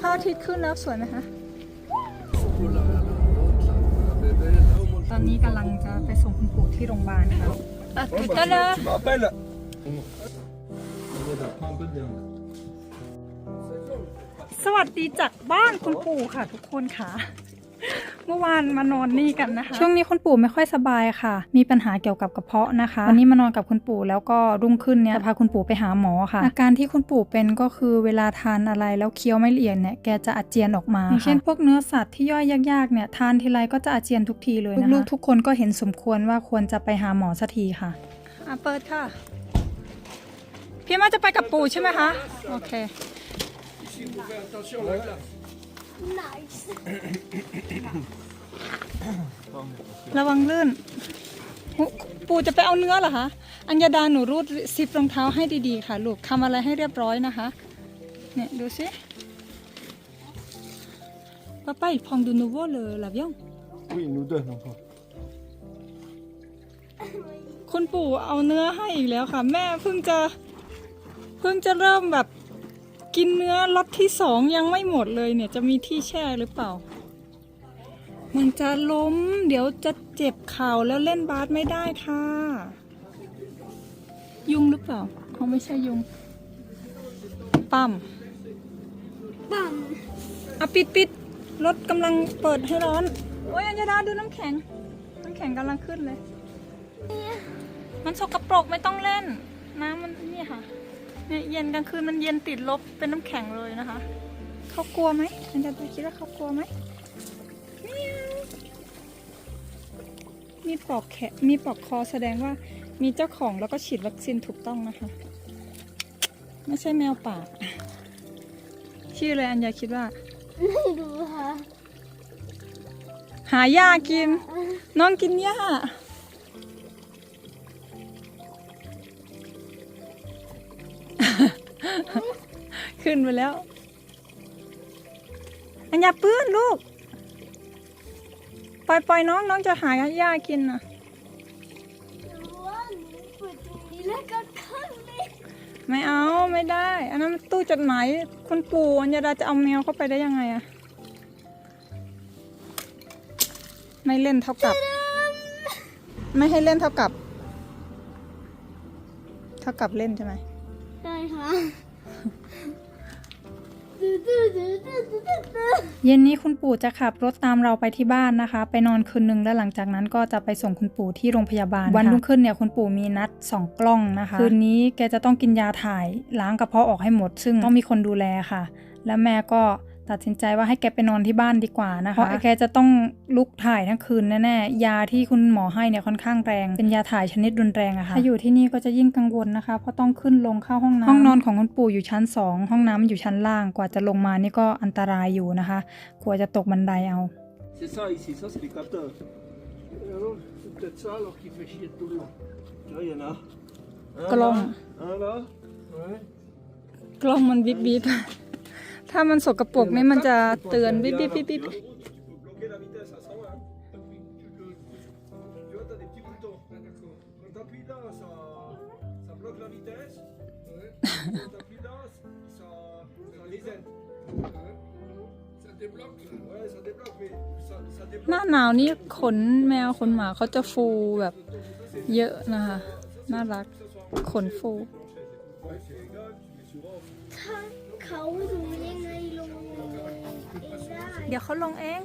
พระอาทิตย์ขึ้นแล้วสวยไหมคะ ตอนนี้กำลังจะไปส่งคุณปู่ที่โรงพยาบาลค่ะอะตุ๊ตะเลย Tu m'appelles Voilà, prends un peu de viande. สวัสดีจากบ้านคุณปู่ค่ะทุกคนค่ะ เมื่อวานมานอนนี่กันนะคะ ช่วงนี้คุณปู่ไม่ค่อยสบายค่ะ มีปัญหาเกี่ยวกับกระเพาะนะคะ วันนี้มานอนกับคุณปู่แล้วก็รุ่งขึ้นเนี่ยจะพาคุณปู่ไปหาหมอค่ะ อาการที่คุณปู่เป็นก็คือเวลาทานอะไรแล้วเคี้ยวไม่ละเอียดเนี่ยแกจะอาเจียนออกมาอย่างเช่นพวกเนื้อสัตว์ที่ย่อยยากๆเนี่ยทานทีไรก็จะอาเจียนทุกทีเลยนะคะลูกๆทุกคนก็เห็นสมควรว่าควรจะไปหาหมอสักทีค่ะอะเปิดค่ะ พี่มาจะไปกับปู่ใช่ไหมคะโอเค Nice. ระวังลื่นหุปู่จะไปเอาเนื้อเหรอคะ อัญญาดาหนูรูดซิปรองเท้าให้ดีๆค่ะ ลูกทำอะไรให้เรียบร้อยนะคะ เนี่ยดูสิป้าป้าพองดูนูโวเลยลาวิอง Oui, il nous donne encore. คุณปู่เอาเนื้อให้อีกแล้วค่ะ แม่เพิ่งจะ เพิ่งจะเริ่มแบบ กินเนื้อล็อตที่สองยังไม่หมดเลยเนี่ยจะมีที่แช่หรือเปล่า มันจะล้ม เดี๋ยวจะเจ็บเข่าแล้วเล่นบาสไม่ได้ค่ะ ยุงหรือเปล่าเขาไม่ใช่ยุงปั๊ม Bam. อะปิดปิดรถกำลังเปิดให้ร้อน โอ้ยอัญญาดาดูน้ำแข็ง น้ำแข็งกำลังขึ้นเลย มันสกปรกไม่ต้องเล่น น้ำมันนี่ค่ะ เนี่ยเย็นกลางคืนมันเย็นติดลบเป็นน้ำแข็งเลยนะคะ เขากลัวไหมอัญญาดาคิดว่าเขากลัวไหมเมียวมีปลอกแขนมีปลอกคอแสดงว่ามีเจ้าของแล้วก็ฉีดวัคซีนถูกต้องนะคะ ไม่ใช่แมวป่าชื่ออะไรอัญญาคิดว่า ไม่รู้ค่ะ หาหญ้ากิน น้องกินหญ้า ขึ้นไปแล้ว อันอย่าปื้นลูก ปล่อยปล่อยน้องน้องจะหาหญ้ากินนะว่าหนูเปิดตรงนี้แล้วก็ข้างในไม่เอาไม่ได้ อันนั้นมันตู้จดหมายคุณปู่อัญญาดาจะเอาแมวเข้าไปได้ยังไงอะไม่เล่นเท่ากับ ไม่ให้เล่นเท่ากับ เท่ากับเล่นใช่ไหมได้ ค่ะดูดูดูดูดูดูดูเย็นนี้คุณปู่จะขับรถตามเราไปที่บ้านนะคะ ไปนอนคืนนึงแล้วหลังจากนั้นก็จะไปส่งคุณปู่ที่โรงพยาบาล วันรุ่งขึ้นเนี่ยคุณปู่มีนัดสองกล้องนะคะ คืนนี้แกจะต้องกินยาถ่ายล้างกระเพาะออกให้หมด ซึ่งต้องมีคนดูแลค่ะ แล้วแม่ก็ ตัดสินใจว่าให้แกไปนอนที่บ้านดีกว่านะคะ เพราะแกจะต้องลุกถ่ายทั้งคืนแน่ๆ ยาที่คุณหมอให้เนี่ยค่อนข้างแรง เป็นยาถ่ายชนิดรุนแรงอะค่ะ ถ้าอยู่ที่นี่ก็จะยิ่งกังวลนะคะ เพราะต้องขึ้นลงเข้าห้องน้ำห้องนอนของคุณปู่อยู่ชั้น 2 ห้องน้ำอยู่ชั้นล่าง กว่าจะลงมานี่ก็อันตรายอยู่นะคะ กลัวจะตกบันไดเอา C'est ça ici, ça c'est les capteurs. Et alors, c'est peut-être ça alors qui fait chier tout le long. Là, il y en a. Un Colombe. là, Un là. Ouais. กล้องมันบิบบิบ ถ้ามันสกปรกนี่มันจะเตือนบิบบิบบิบบิบ Tu peux bloquer la vitesse à 120. Tu vois, t'as des petits boutons. Quand t'appuies là, ça, ça bloque la vitesse. Quand t'appuies là, ça, ça résène. Ça débloque Ouais, ça débloque, mais ça, ça ห débloque. น้าหนาวนี่ขนแมวขนหมาเขาจะฟูแบบเยอะนะคะ น่ารักขนฟูถ้าเขาดู เดี๋ยวเขาลงเอง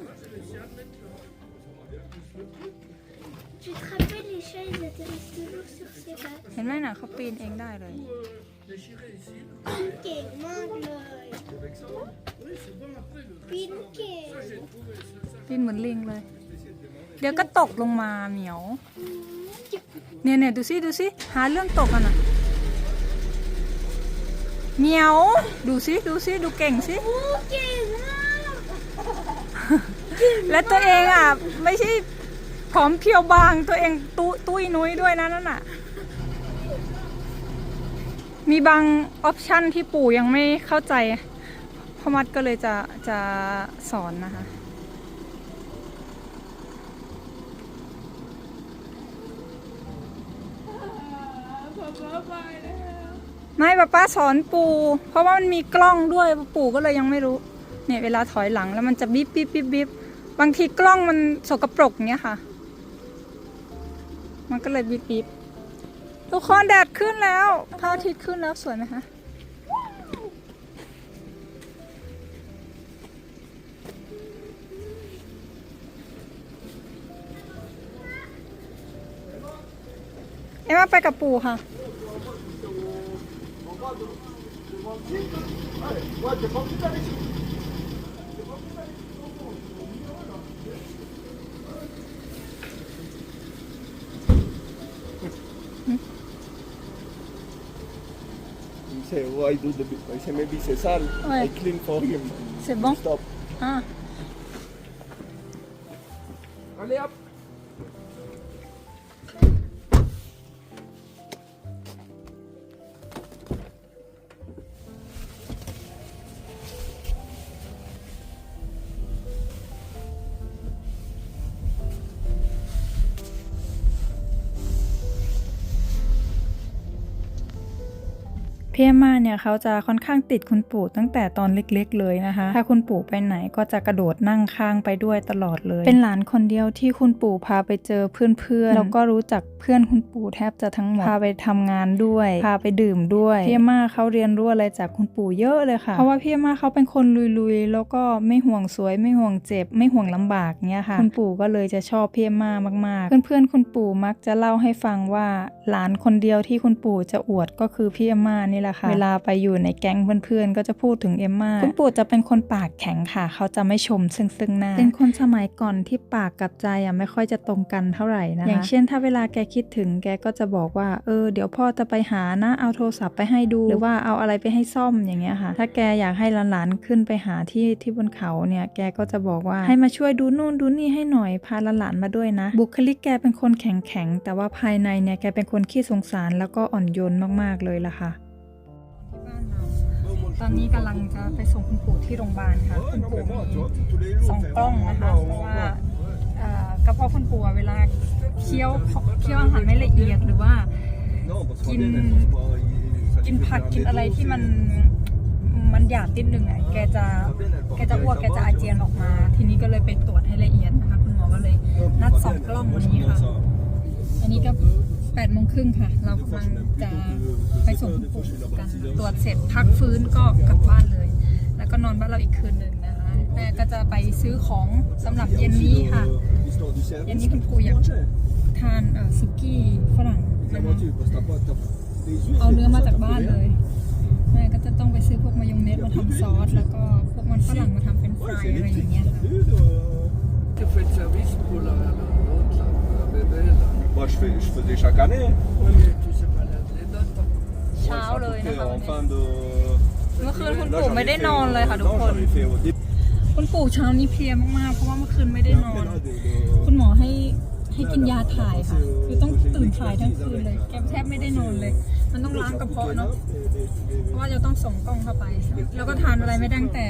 Tu te rappelles les chats, ils atterrissent toujours sur ses pattes. เห็นไหมน่ะเขาปีนเองได้เลย เก่งมากเลย ปีนเก่ง ปีนเหมือนลิงเลย เดี๋ยวก็ตกลงมาเหมียว เนี่ยเนี่ยดูสิดูสิหาเรื่องตกอะนะเหมียว ดูสิดูสิดูเก่งสิโอ้เก่งมาก และตัวเองอะ ไม่ใช่ผอมเพรียวบางตัวเองตุตุ้ยนุ้ยด้วยนะนั่นน่ะ มีบางออปชันที่ปู่ยังไม่เข้าใจพ่อมัดก็เลยจะจะสอนนะคะไปแล้วไม่ป้าป้าสอนปู่เพราะว่ามันมีกล้องด้วยปู่ก็เลยยังไม่รู้ เนี่ยเวลาถอยหลังแล้วมันจะบิ๊บบิ๊บบิ๊บบิ๊บ บางทีกล้องมันสกปรกเงี้ยค่ะ มันก็เลยบิ๊บบิ๊บทุกคนแดดขึ้นแล้วพระอาทิตย์ขึ้นแล้วสวยไหมคะเอ็มาไปกับปู่ค่ะ He say, why do the? I say, maybe c'est sale. Ouais. I clean for him. C'est bon? Stop. Ah. พี่เอมมาเนี่ยเขาจะค่อนข้างติดคุณปู่ตั้งแต่ตอนเล็กๆเลยนะคะ ถ้าคุณปู่ไปไหนก็จะกระโดดนั่งข้างไปด้วยตลอดเลย เป็นหลานคนเดียวที่คุณปู่พาไปเจอเพื่อนๆแล้วก็รู้จักเพื่อนคุณปู่แทบจะทั้งหมดพาไปทำงานด้วย พาไปดื่มด้วยพี่เอมมาเขาเรียนรู้อะไรจากคุณปู่เยอะเลยค่ะ เพราะว่าพี่เอมมาเขาเป็นคนลุยๆ แล้วก็ไม่ห่วงสวย ไม่ห่วงเจ็บ ไม่ห่วงลำบากเนี่ยค่ะ คุณปู่ก็เลยจะชอบพี่เอมมามากๆ เพื่อนๆคุณปู่มักจะเล่าให้ฟังว่าหลานคนเดียวที่คุณปู่จะอวดก็คือพี่เอมมานี่แหละค่ะ เวลาไปอยู่ในแก๊งเพื่อนๆ ก็จะพูดถึงเอมมาคุณปู่จะเป็นคนปากแข็งค่ะ เขาจะไม่ชมซึ่งซึ่งหน้า เป็นคนสมัยก่อนที่ปากกับใจอะไม่ค่อยจะตรงกันเท่าไหร่นะคะ อย่างเช่น ถ้าเวลาแกคิดถึงแกก็จะบอกว่า เออ เดี๋ยวพ่อจะไปหานะ เอาโทรศัพท์ไปให้ดู หรือว่าเอาอะไรไปให้ซ่อมอย่างเงี้ยค่ะ ถ้าแกอยากให้หลานๆ ขึ้นไปหาที่ที่บนเขาเนี่ย แกก็จะบอกว่าให้มาช่วยดูนู่นดูนี่ให้หน่อย พาหลานๆมาด้วยนะ บุคลิกแกเป็นคนแข็งๆแต่ว่าภายในเนี่ยแกเป็นคนขี้สงสารแล้วก็อ่อนโยนมากๆเลยล่ะค่ะ ตอนนี้กำลังจะไปส่งคุณปู่ที่โรงพยาบาลค่ะ คุณปู่มีสองกล้องนะคะเพราะว่ากระเพาะคุณปู่เวลาเคี้ยวเคี้ยวอาหารไม่ละเอียดหรือว่า Non, parce Kin- qu'en elle, c'est pas- il- ça lui กินผักกินอะไรที่มันมันหยาบนิดนึงอะแกจะแกจะอ้วกแกจะอาเจียนออกมา ทีนี้ก็เลยไปตรวจให้ละเอียดนะคะ คุณหมอก็เลยนัดสองกล้องวันนี้ค่ะ อันนี้ก็ แปดโมงครึ่งค่ะ เรากำลังจะไปส่งคุณปู่กันตรวจเสร็จพักฟื้นก็กลับบ้านเลย แล้วก็นอนบ้านเราอีกคืนหนึ่งนะคะแม่ก็จะไปซื้อของสำหรับเย็นนี้ค่ะ เย็นนี้คุณปู่อยากทานเอ่อซุกี้ฝรั่งนะคะเอาเนื้อมาจากบ้านเลยแม่ก็จะต้องไปซื้อพวกมายองเนสมาทำซอส แล้วก็พวกมันฝรั่งมาทำเป็นฟรายอะไรอย่างเงี้ยค่ะ Tu fais le service pour la, la, l'autre, là, la bébé, là. Moi, je, fais, je faisais chaque année. Oui, mais tu sais pas les, les dates. hein. เช้าเลยนะคะวัน En นี้ fin de. เมื่อคืนคุณ Là, ปู่ j'en ai ไม่ได้ fait นอน au- เลยค่ะทุก non, คน j'en ai fait au début. คุณปู่เช้านี้เพลียมากๆ เพราะว่าเมื่อคืนไม่ได้ Et นอน après, là, de- de- คุณหมอให้ให้กินยาถ่ายค่ะ คือต้องตื่นถ่ายทั้งคืนเลย แกแทบไม่ได้นอนเลย มันต้องล้างกระเพาะเนาะเพราะว่าจะต้องส่งกล้องเข้าไป แล้วก็ทานอะไรไม่ได้ตั้งแต่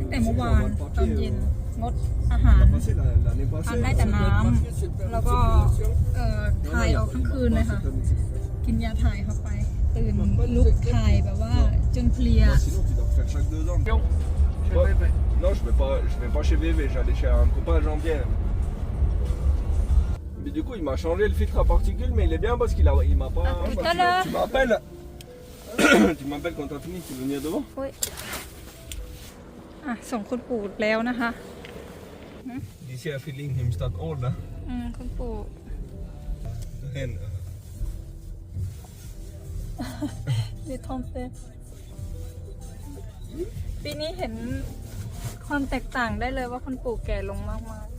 ตั้งแต่เมื่อวานตอนเย็น งดอาหาร Passé, la- l'année ทาน passée. ได้แต่น้ำแล้วก็เอ่อถ่ายออกทั้งคืนเลยค่ะ กินยาถ่ายเข้าไป ตื่นลุกถ่ายแบบว่าจนเพลีย Sinon, tu dois faire chaque deux ans. Non, chez Ouais. bébé. Non, je vais pas, je vais pas chez VV, j'allais chez un copain jambière. Mais du coup, il m'a changé le filtre à particules, mais il est bien parce qu'il a, il m'a pas. tout parce à que l'heure. Tu m'appelles. tu m'appelles quand t'as fini, tu veux venir devant อุ้ยอะส่งคุณปู่แล้วนะคะ D'ici à Feeling, Hemstad Hall, là. อืมคุณปู่ Hen. เดทอมเซปีนี้เห็นความแตกต่างได้เลยว่าคุณปู่แก่ลงมากๆ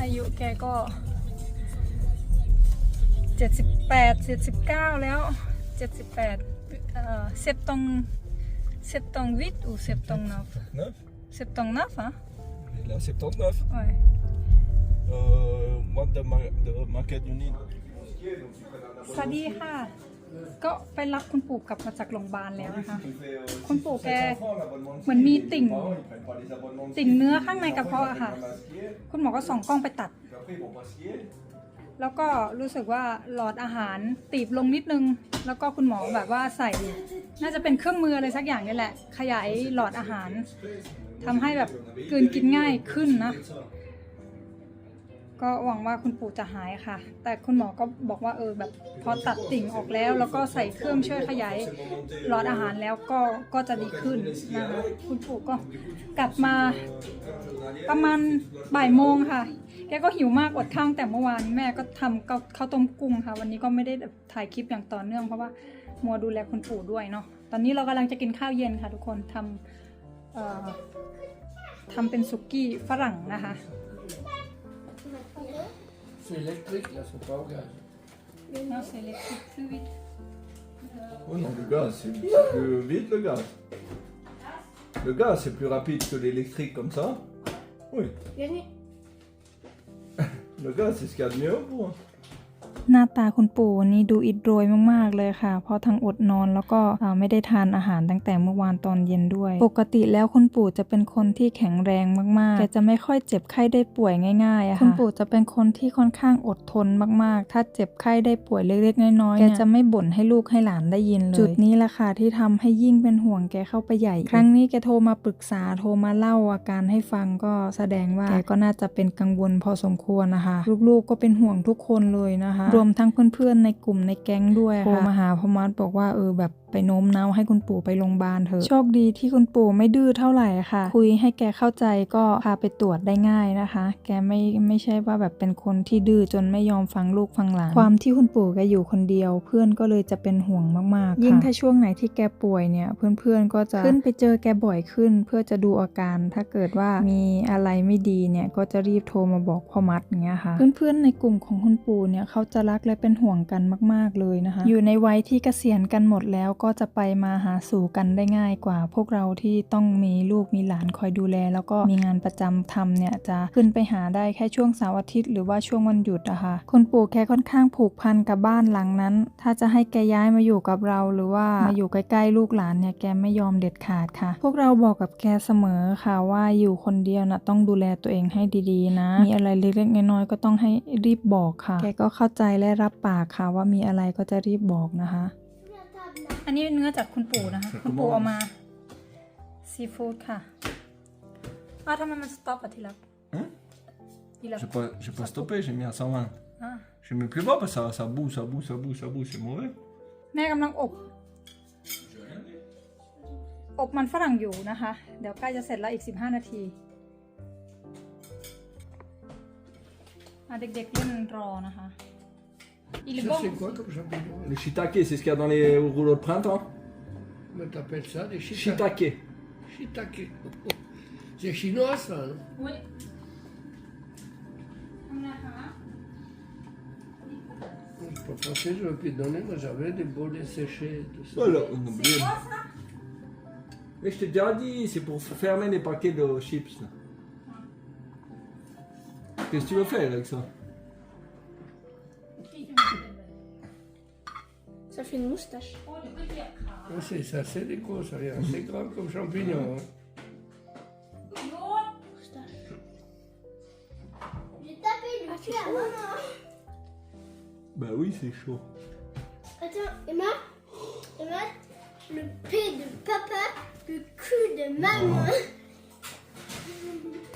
อายุแกก็เจ็ดสิบแปดเจ็ดสิบเก้าแล้วเจ็ดสิบแปดเอ่อเซปตอง เซปตองวิท ou เซปตองนับ Neuf เซปตองนับอะ Il est à 79. โอ้ย Euh, moi, de, ma, de Macadamie. สวัสดีค่ะ ก็ไปรับคุณปู่กลับมาจากโรงพยาบาลแล้วนะคะ euh, คุณปู่แกเหมือนมีติ่ง ติ่งเนื้อข้างในกระเพาะอะค่ะ คุณหมอก็ส่องกล้องไปตัด แล้วก็รู้สึกว่าหลอดอาหารตีบลงนิดนึง แล้วก็คุณหมอแบบว่าใส่ น่าจะเป็นเครื่องมืออะไรสักอย่างนี่แหละ ขยายหลอดอาหารทำให้แบบกลืนกินง่ายขึ้นนะ ก็หวังว่าคุณปู่จะหายค่ะ แต่คุณหมอก็บอกว่าเออแบบพอตัดติ่งออกแล้ว แล้วก็ใส่เครื่องช่วยขยายหลอดอาหารแล้วก็ก็จะดีขึ้นนะคะคุณปู่ก็กลับมาประมาณบ่ายโมงค่ะ กก็หิวมากอดข้าวตั้งแต่เมื่อวานแม่ก็ทำข้าวข้าวต้มกุ้งค่ะ วันนี้ก็ไม่ได้แบบถ่ายคลิปอย่างต่อเนื่องเพราะว่ามัวดูแลคุณปู่ด้วยเนาะตอนนี้เรากำลังจะกินข้าวเย็นค่ะ ทุกคนทำเอ่อทำเป็นสุกี้ฝรั่งนะคะ C'est électrique, là, c'est pas au gaz. Non, c'est électrique plus vite. Oh non, le gaz, c'est c'est plus vite le gaz. Le gaz, c'est plus rapide que l'électrique comme ça. Oui, Venez. Le gaz, c'est ce qu'il y a de mieux pour. หน้าตาคุณปู่นี้ดูอิดโรยมากๆเลยค่ะ เพราะทั้งอดนอนแล้วก็ไม่ได้ทานอาหารตั้งแต่เมื่อวานตอนเย็นด้วย ปกติแล้วคุณปู่จะเป็นคนที่แข็งแรงมากๆแกจะไม่ค่อยเจ็บไข้ได้ป่วยง่ายๆอะค่ะคุณปู่จะเป็นคนที่ค่อนข้างอดทนมากๆ ถ้าเจ็บไข้ได้ป่วยเล็กๆน้อยๆแกจะไม่บ่นให้ลูกให้หลานได้ยินเลย จุดนี้แหละค่ะที่ทำให้ยิ่งเป็นห่วงแกเข้าไปใหญ่ ครั้งนี้แกโทรมาปรึกษาโทรมาเล่าอาการให้ฟังก็แสดงว่าแกก็น่าจะเป็นกังวลพอสมควรนะคะ ลูกๆก็เป็นห่วงทุกคนเลยนะคะรวมทั้งเพื่อนๆในกลุ่มในแก๊งด้วยโทรมาหาพ่อมัดบอกว่าเออแบบ ไปโน้มน้าวให้คุณปู่ไปโรงพยาบาลเถอะโชคดีที่คุณปู่ไม่ดื้อเท่าไหร่ค่ะ คุยให้แกเข้าใจก็พาไปตรวจได้ง่ายนะคะ แกไม่ไม่ใช่ว่าแบบเป็นคนที่ดื้อจนไม่ยอมฟังลูกฟังหลานความที่คุณปู่แกอยู่คนเดียว เพื่อนก็เลยจะเป็นห่วงมากๆยิ่งถ้าช่วงไหนที่แกป่วยเนี่ย เพื่อนๆก็จะขึ้นไปเจอแกบ่อยขึ้น เพื่อจะดูอาการ ถ้าเกิดว่ามีอะไรไม่ดีเนี่ยก็จะรีบโทรมาบอกพ่อมัดอย่างเงี้ยค่ะ เพื่อนๆในกลุ่มของคุณปู่เนี่ยเขาจะรักและเป็นห่วงกันมาก ๆเลยนะคะ อยู่ในวัยที่เกษียณกันหมดแล้วก็จะไปมาหาสู่กันได้ง่ายกว่า พวกเราที่ต้องมีลูกมีหลานคอยดูแล แล้วก็มีงานประจำทำเนี่ยจะขึ้นไปหาได้แค่ช่วงเสาร์อาทิตย์หรือว่าช่วงวันหยุดอะค่ะคุณปู่แกค่อนข้างผูกพันกับบ้านหลังนั้น ถ้าจะให้แกย้ายมาอยู่กับเรา หรือว่ามาอยู่ใกล้ๆลูกหลานเนี่ยแกไม่ยอมเด็ดขาดค่ะ พวกเราบอกกับแกเสมอค่ะว่าอยู่คนเดียวนะต้องดูแลตัวเองให้ดีๆ นะ มีอะไรเล็กๆน้อยๆก็ต้องให้รีบบอกค่ะ แกก็เข้าใจและรับปากค่ะว่ามีอะไรก็จะรีบบอกนะคะ อันนี้เนื้อจากคุณปู่นะคะ คุณปู่เอามา ซีฟู้ดค่ะอ้าวทำไมมันสต็อปอะทีละ Hein ทีละ J'ai pas, j'ai pas stoppé, j'ai mis à 120. อะ Je mets plus bas parce que ça, ça boue, ça boue, ça boue, ça boue, c'est mauvais. แม่กำลังอบ อบมันฝรั่งอยู่นะคะ เดี๋ยวใกล้จะเสร็จแล้วอีก 15 นาทีอะเด็กๆเล่นรอนะคะ Il ça, c'est quoi comme champignon Le shiitake, c'est ce qu'il y a dans les rouleaux de printemps Comment t'appelles ça Des shiitake Shiitake. Shiitake. C'est chinois, ça, non Oui. Je peux pas je vais plus donner, mais j'avais des bolets séchés, tout ça. Voilà, on oublie. C'est Mais je t'ai déjà dit, c'est pour fermer les paquets de chips. Qu'est-ce que tu veux faire avec ça? Ça fait une moustache. Ah, c'est ça, c'est des gros, ça rien. C'est grand comme champignon. hein. Moustache. J'ai tapé le cul à maman. Bah oui, c'est chaud. Attends, Emma Emma, le P de papa, le cul de maman.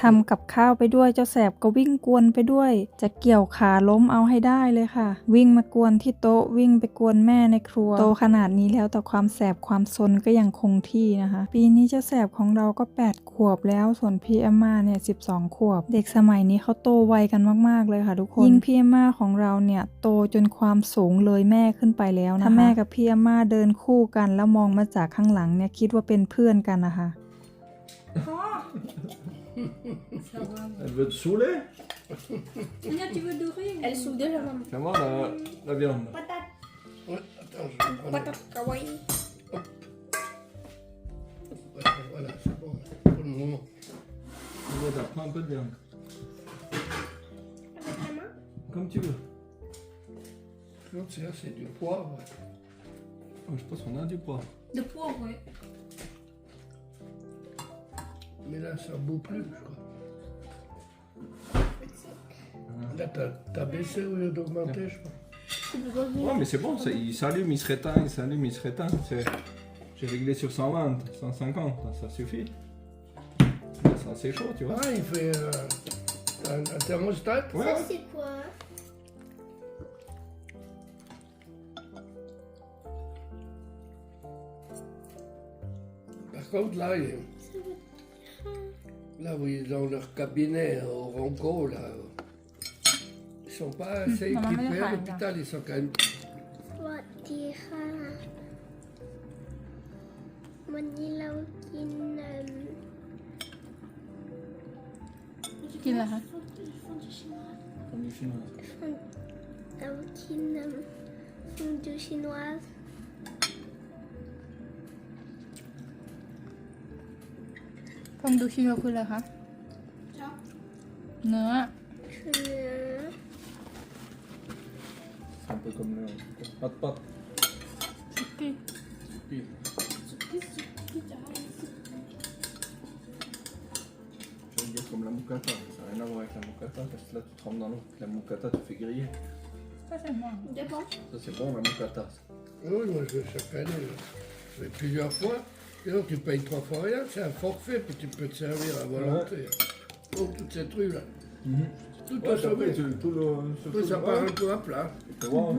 ทำกับข้าวไปด้วยเจ้าแสบก็วิ่งกวนไปด้วย จะเกี่ยวขาล้มเอาให้ได้เลยค่ะ วิ่งมากวนที่โต๊ะวิ่งไปกวนแม่ในครัว โตขนาดนี้แล้วแต่ความแสบความซนก็ยังคงที่นะคะ ปีนี้เจ้าแสบของเราก็ 8 ขวบแล้วส่วนพี่เอมมาเนี่ย12ขวบ เด็กสมัยนี้เขาโตไวกันมาก ๆ เลยค่ะทุกคนยิ่งพี่เอมมาของเราเนี่ยโตจนความสูงเลยแม่ขึ้นไปแล้วนะคะถ้าแม่กับพี่เอมมาเดินคู่กันแล้วมองมาจากข้างหลังเนี่ยคิดว่าเป็นเพื่อนกันนะคะ Elle veut te saouler Elle souffle déjà maman. Fais voir la, la viande. Patate, Ouais, attends, je vais prendre. patate kawaii. Voilà, Voilà, c'est bon. Pour le moment. Regarde, prends un peu de viande. Avec la main? Comme tu veux. L'autre, c'est là, c'est du poivre. Oh, je pense qu'on a du poivre. De pauvre, oui. Mais là, ça bout plus, je crois. Là, t'as baissé au lieu d'augmenter, je crois. Ouais, mais c'est bon, ça, il s'allume, il se réteint, il s'allume, il se réteint. c'est- J'ai réglé sur 120, 150, ça suffit. Là, C'est assez chaud, tu vois. Ah, il fait euh, un, un thermostat Ouais, Ça, c'est quoi? Par contre, là, il- là où ils ont leur cabinet au Ronco, là, ils sont pas assez maman, équipés mais à rien. l'hôpital, ils sont quand même... quoi dire Manila Okin. กินอะไรคะ Okin fondue chinoise. ฟองดูชิโรคืออะไรคะเนื้อ Euh, C'est un peu comme le pas de pâte. ซุกี้ Je veux dire comme la moukata, ça n'a rien à voir avec la moukata, parce que là tu trempes dans l'eau. La moukata tu fais griller. ก็ใส่หม้อ Dépend. Ça c'est bon la moukata. ça. Oui, moi, je vais chaque année. là. Je vais plusieurs fois. Sinon, tu payes trois fois rien, c'est un forfait, puis tu peux te servir à volonté. Donc, toutes ces trucs-là. Tout Ouais, tu- tout le. Après, tout ça part ouais, un peu à plat. hein.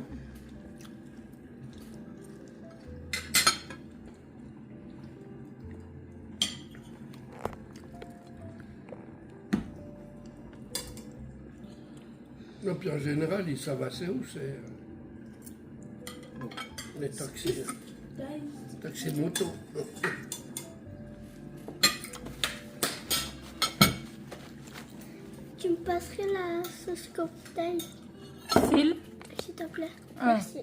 Non, puis en général, ils savent assez où c'est. euh, Les taxis. Taxis moto. Tu me passerais la sauce cocktail, ซิล s'il te plaît. Ah. Merci.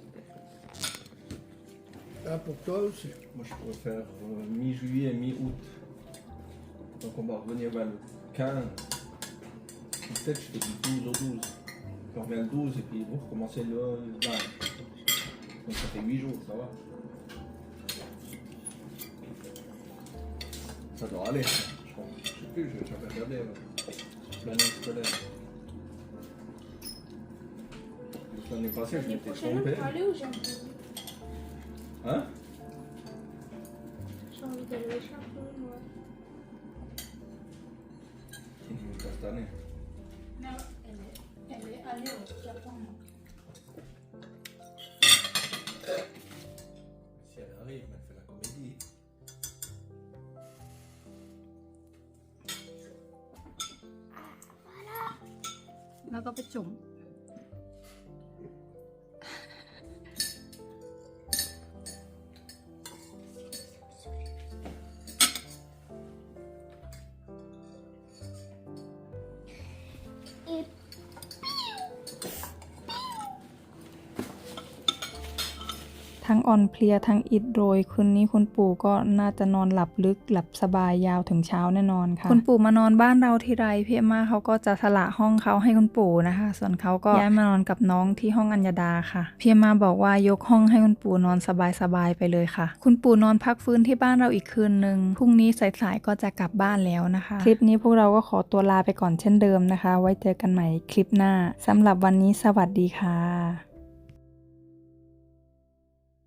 Ah, pour toi aussi. Moi je pourrais faire euh, mi-juillet, mi-août. Donc on va revenir vers le 15. Peut-être je fais du 12 au 12. Je reviens le 12 et puis vous recommencez le 20. Donc ça fait 8 jours, ça va. Ça doit aller, je crois. Je sais plus, je vais regarder euh, l'année scolaire. L'année passée, je m'étais trompé. Hein J'ai envie d'aller au Japon, moi. Il me casse cette année. Elle est allée au Japon. ไปจุ่ม ทั้งอ่อนเพลียทั้งอิดโรย คืนนี้คุณปู่ก็น่าจะนอนหลับลึกหลับสบายยาวถึงเช้าแน่นอนค่ะ คุณปู่มานอนบ้านเราทีไรพี่เอมมาเขาก็จะสละห้องเขาให้คุณปู่นะคะ ส่วนเขาก็ย้ายมานอนกับน้องที่ห้องอัญญาดาค่ะ พี่เอมมาบอกว่ายกห้องให้คุณปู่นอนสบายๆไปเลยค่ะ คุณปู่นอนพักฟื้นที่บ้านเราอีกคืนหนึ่งพรุ่งนี้สายๆก็จะกลับบ้านแล้วนะคะ คลิปนี้พวกเราก็ขอตัวลาไปก่อนเช่นเดิมนะคะ ไว้เจอกันใหม่คลิปหน้าสำหรับวันนี้สวัสดีค่ะ